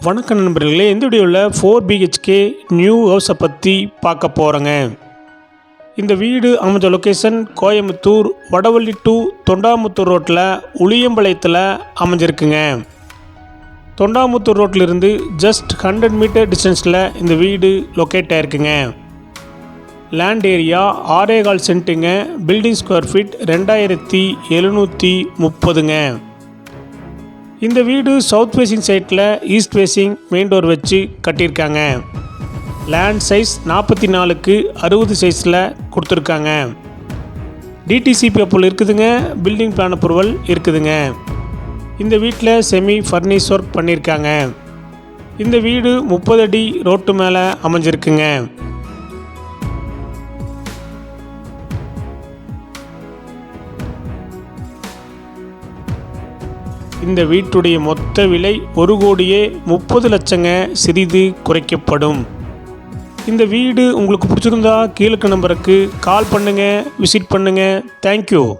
வணக்கம் நண்பர்களே இந்த வீடியோவில் ஃபோர் பிஹெச்கே நியூ ஹவுஸை பற்றி பார்க்க போகிறோங்க இந்த வீடு அமைஞ்ச லொக்கேஷன் கோயம்புத்தூர் வடவள்ளி டு தொண்டாமுத்தூர் ரோட்டில் உளியம்பாளையத்தில் அமைஞ்சிருக்குங்க. தொண்டாமுத்தூர் ரோட்டிலிருந்து ஜஸ்ட் ஹண்ட்ரட் மீட்டர் டிஸ்டன்ஸில் இந்த வீடு லொக்கேட் ஆயிருக்குங்க. லேண்ட் ஏரியா ஆரேகால் சென்ட்டுங்க பில்டிங் ஸ்கொயர் ஃபீட் ரெண்டாயிரத்தி எழுநூற்றி முப்பதுங்க. இந்த வீடு சவுத் ஃபேஸிங் சைட்டில் ஈஸ்ட் ஃபேஸிங் மெயின் டோர் வச்சு கட்டியிருக்காங்க. லேண்ட் சைஸ் நாற்பத்தி நாலுக்கு அறுபது சைஸில் கொடுத்துருக்காங்க. டிடிசிபி அப்ரூவல் இருக்குதுங்க பில்டிங் பிளான் அப்ரூவல் இருக்குதுங்க. இந்த வீட்டில் செமி ஃபர்னிஷ் ஒர்க் பண்ணியிருக்காங்க. இந்த வீடு முப்பது அடி ரோட்டு மேலே அமைஞ்சிருக்குங்க. இந்த வீட்டுடைய மொத்த விலை ஒரு கோடியே முப்பது லட்சங்க சிறிது குறைக்கப்படும். இந்த வீடு உங்களுக்கு பிடிச்சிருந்தா கீழே நம்பருக்கு கால் பண்ணுங்கள் விசிட் பண்ணுங்கள் தேங்க்யூ